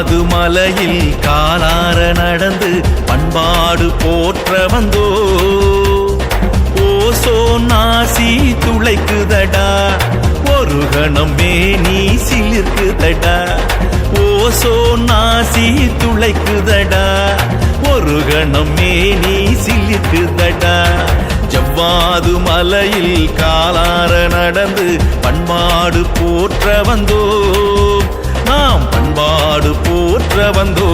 மாதுமலையில் காலார நடந்து பண்பாடு போற்ற வந்தோ. ஓசோ நாசி துளைக்குதடா ஒரு கணம் மேனி சிலிர்க்குதடா. ஓசோ நாசி துளைக்குதடா ஒரு கணம் மேனி சிலிர்க்குதடா. ஜவ்வாது மலையில் காலார நடந்து பண்பாடு போற்ற வந்தோ. நாம் போற்ற வந்தோ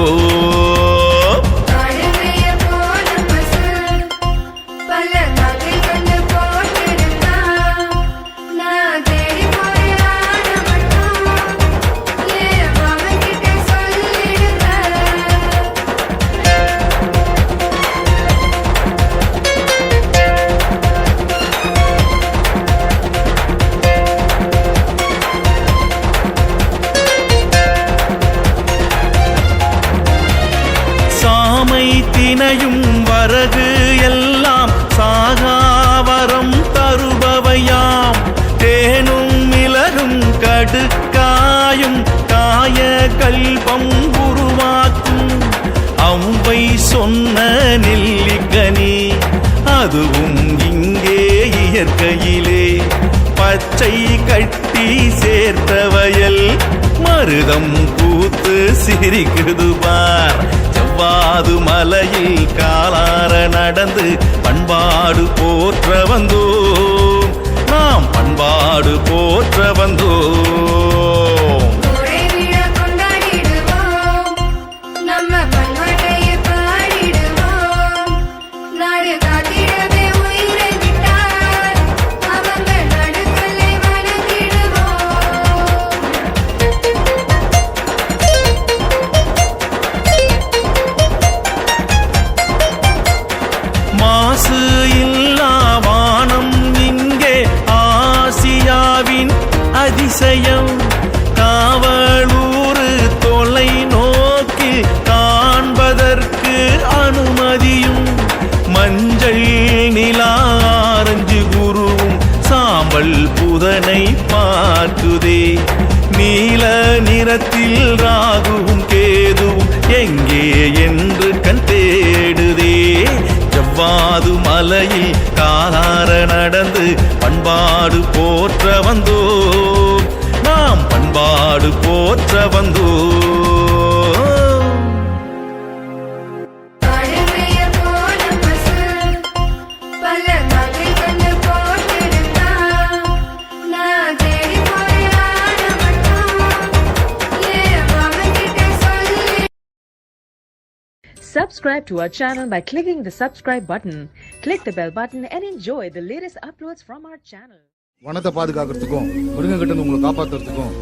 சாமை தினையும் வரகு எல்லாம் சாகாவரம் தருபவையாம். தேனும் மிளகும் கடுக்காயும் காய கல்பம் உருவாக்கும். அம்பை சொன்ன நெல்லிக்கனி அதுவும் இங்கே இயற்கையிலே. பச்சை கட்டி சேர்த்த வயல் மருதம் பூத்து சிரிக்குது பார். செவ்வாது மலையில் காலார நடந்து பண்பாடு போற்ற வந்தோம். நாம் பண்பாடு போற்ற வந்தோம். அதிசயம் காவலூரு தொலை நோக்கி காண்பதற்கு அனுமதியும் மஞ்சள் நிலா ஆரஞ்சு குருவும் சாம்பல் புதனை பார்க்குதே. நீல நிறத்தில் ராகுவும் கேதுவும் எங்கே என்று கண் தேடுதே. ஜவ்வாது மலையில் காலார நடந்து பண்பாடு போற்ற வந்தோ பண்பாடு போற்ற சொல்லி Subscribe to our channel by clicking the subscribe button. Click the bell button and enjoy the latest uploads from our channel. வனத்தை பாதுகாக்கிறதுக்கும் மிருகங்கிட்ட இருந்து உங்களை காப்பாத்துறதுக்கும்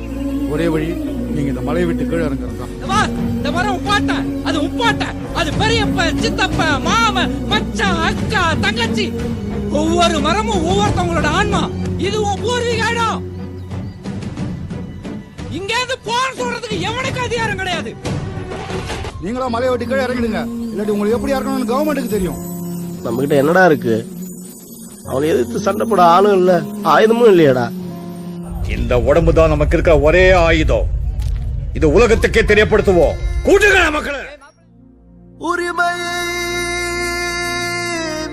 ஒரே வழி நீங்க இந்த மலையை விட்டு கீழே இறங்குறது தான் இந்த வர உப்பாட்ட அது உப்பாட்ட அது பெரியப்ப சித்தப்ப மாமன் மச்சான் அக்கா தங்கச்சி ஒவ்வொரு மரமும் ஒவ்வொருத்தவங்களோட ஆன்மா. இது உன் பூர்வீக இடம் இங்க இருந்து போற சொல்றதுக்கு எவனுக்கு அதிகாரம் கிடையாது? நீங்களா மலையை விட்டு கீழே இறங்கிடுங்க. இல்லாட்டி உங்களுக்கு எப்படி இறங்கணும்னு கவர்மெண்ட்டுக்கு தெரியும். நம்ம கிட்ட என்னடா இருக்கு? அவனை எதிர்த்து சண்டை போட ஆளும் இல்ல. ஆயுதமும் இல்லையாடா. இந்த உடம்பு தான் நமக்கு இருக்கிற ஒரே ஆயுதம். இது உலகத்துக்கே தெரியப்படுத்துவோம். கூட்டுங்க மக்களை. உரிமையை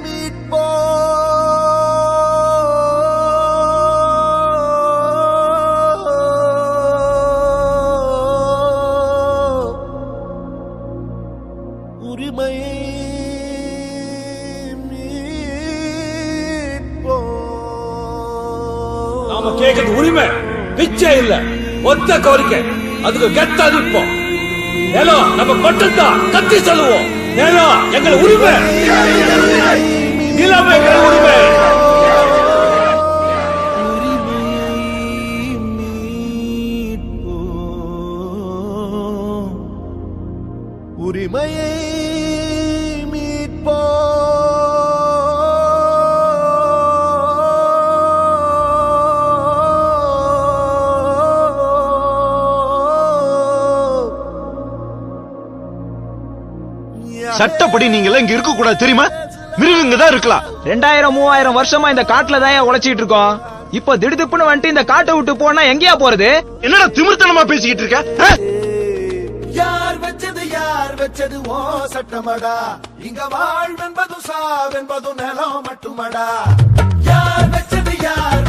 மீட்போ உரிமையை நாம உரிமை பிச்சை இல்ல. ஒத்த கோரிக்கை. அதுக்கு கெத்தா நிற்போம் நிலம் நம்ம மட்டும்தான். கத்தி சொல்லுவோம். நிலம் எங்கள் உரிமை. நிலம் எங்கள் உரிமை. உரிமையை சட்டப்படி நீங்க எல்லாம் இங்க இருக்க கூடாது தெரியுமா? மிருகங்க தான் இருக்கலாம். ரெண்டாயிரம் மூவாயிரம் வருஷமா இந்த காட்டுல தான் உழைச்சிட்டு இருக்கோம்? இப்போ திடுதிப்புன்னு வந்துட்டு இந்த காட்டை விட்டு போனா எங்கேயா போறது? என்னடா திமிர்த்தனமா பேசிக்கிட்டு இருக்க? யார் வச்சது யார் வச்சது ஓ சட்டமடா? இங்க வாழ்வென்பது சாவென்பது நிலம் மட்டுமடா. யார் வச்சது யார்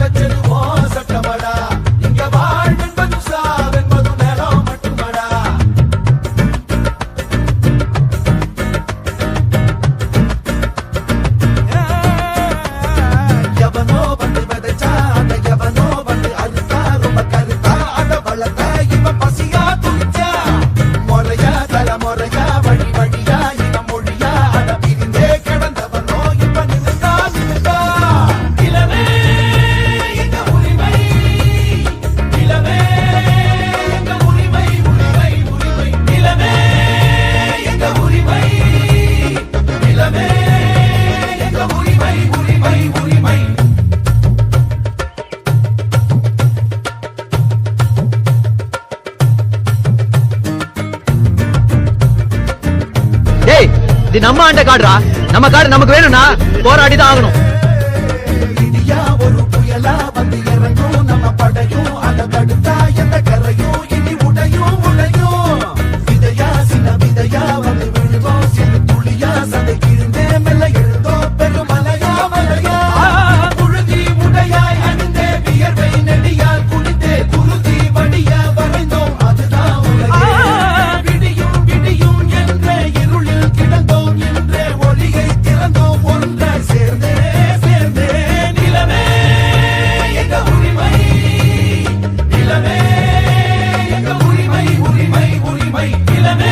நம்ம ஆண்ட காடுறா நம்ம காடு நமக்கு வேணும்னா போராடி தான் ஆகணும் ஒரு புயலா வந்து இறங்கும். நம்ம படையும் அதை தடுத்தா எந்த Dile-me.